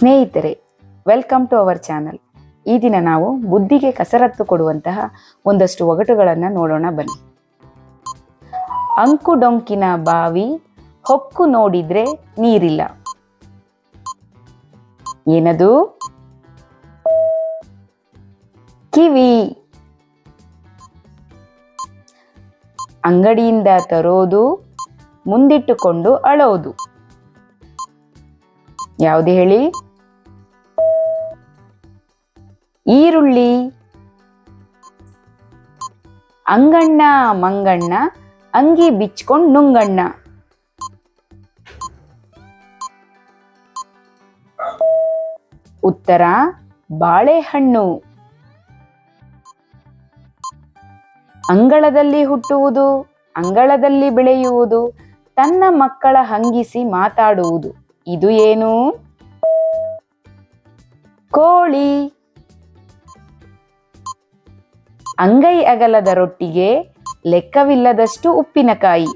ಸ್ನೇಹಿತರೆ welcome to our channel ಈ ದಿನ ನಾವು ಬುದ್ಧಿಗೆ ಕಸರತ್ತು ಕೊಡುವಂತಹ ಒಂದಷ್ಟು ಒಗಟುಗಳನ್ನು ನೋಡೋಣ ಬನ್ನಿ. ಅಂಕು ಡೊಂಕಿನ ಬಾವಿ, ಹೊಕ್ಕು ನೋಡಿದ್ರೆ ನೀರಿಲ್ಲ. ಏನದು? ಕಿವಿ. ಅಂಗಡಿಯಿಂದ ತರೋದು, ಮುಂದಿಟ್ಟುಕೊಂಡು ಅಳೋದು. ಯಾವುದು ಹೇಳಿ? ಈರುಳ್ಳಿ, ಅಂಗಣ್ಣ, ಮಂಗಣ್ಣ, ಅಂಗಿ ಬಿಚ್ಕೊಂಡು ನುಂಗಣ್ಣ. ಉತ್ತರ, ಬಾಳೆಹಣ್ಣು. ಅಂಗಳದಲ್ಲಿ ಹುಟ್ಟುವುದು, ಅಂಗಳದಲ್ಲಿ ಬೆಳೆಯುವುದು, ತನ್ನ ಮಕ್ಕಳ ಹಂಗಿಸಿ ಮಾತಾಡುವುದು. ಇದು ಏನು? ಕೋಳಿ. ಅಂಗೈ ಅಗಲದ ರೊಟ್ಟಿಗೆ ಲೆಕ್ಕವಿಲ್ಲದಷ್ಟು ಉಪ್ಪಿನಕಾಯಿ.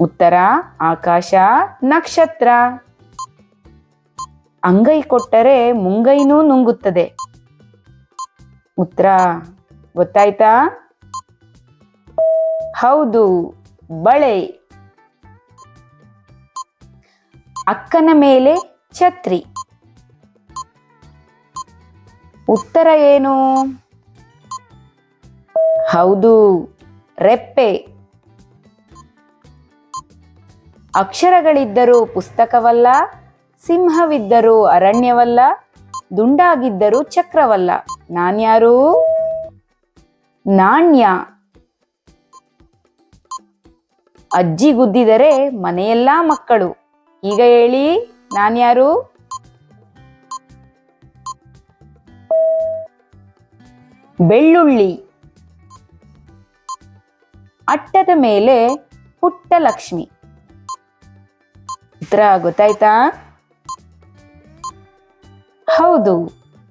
ಉತ್ತರ, ಆಕಾಶ, ನಕ್ಷತ್ರ. ಅಂಗೈ ಕೊಟ್ಟರೆ ಮುಂಗೈನೂ ನುಂಗುತ್ತದೆ. ಉತ್ತರ, ಗೊತ್ತಾಯ್ತಾ? ಹೌದು, ಬಳೆ. ಅಕ್ಕನ ಮೇಲೆ ಛತ್ರಿ. ಉತ್ತರ ಏನು? ಹೌದು, ರೆಪ್ಪೆ. ಅಕ್ಷರಗಳಿದ್ದರೂ ಪುಸ್ತಕವಲ್ಲ, ಸಿಂಹವಿದ್ದರೂ ಅರಣ್ಯವಲ್ಲ, ದುಂಡಾಗಿದ್ದರೂ ಚಕ್ರವಲ್ಲ. ನಾನ್ಯಾರು? ನಾಣ್ಯ. ಅಜ್ಜಿ ಗುದ್ದಿದರೆ ಮನೆಯೆಲ್ಲಾ ಮಕ್ಕಳು. ಈಗ ಹೇಳಿ, ನಾನ್ಯಾರು? ಬೆಳ್ಳುಳ್ಳಿ. ಅಟ್ಟದ ಮೇಲೆ ಪುಟ್ಟ ಲಕ್ಷ್ಮಿ ಉತ್ತರ ಗೊತ್ತಾಯ್ತಾ? ಹೌದು,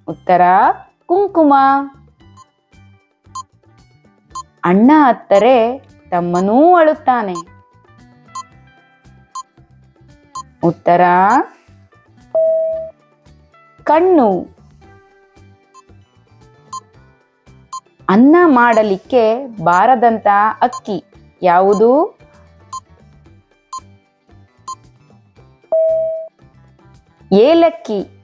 ಉತ್ತರ ಕುಂಕುಮ. ಅಣ್ಣ ಅತ್ತರೆ ತಮ್ಮನೂ ಅಳುತ್ತಾನೆ. ಉತ್ತರ ಕಣ್ಣು. ಅನ್ನ ಮಾಡಲಿಕ್ಕೆ ಬಾರದಂತ ಅಕ್ಕಿ. ಯಾವುದು? ಏಲಕ್ಕಿ.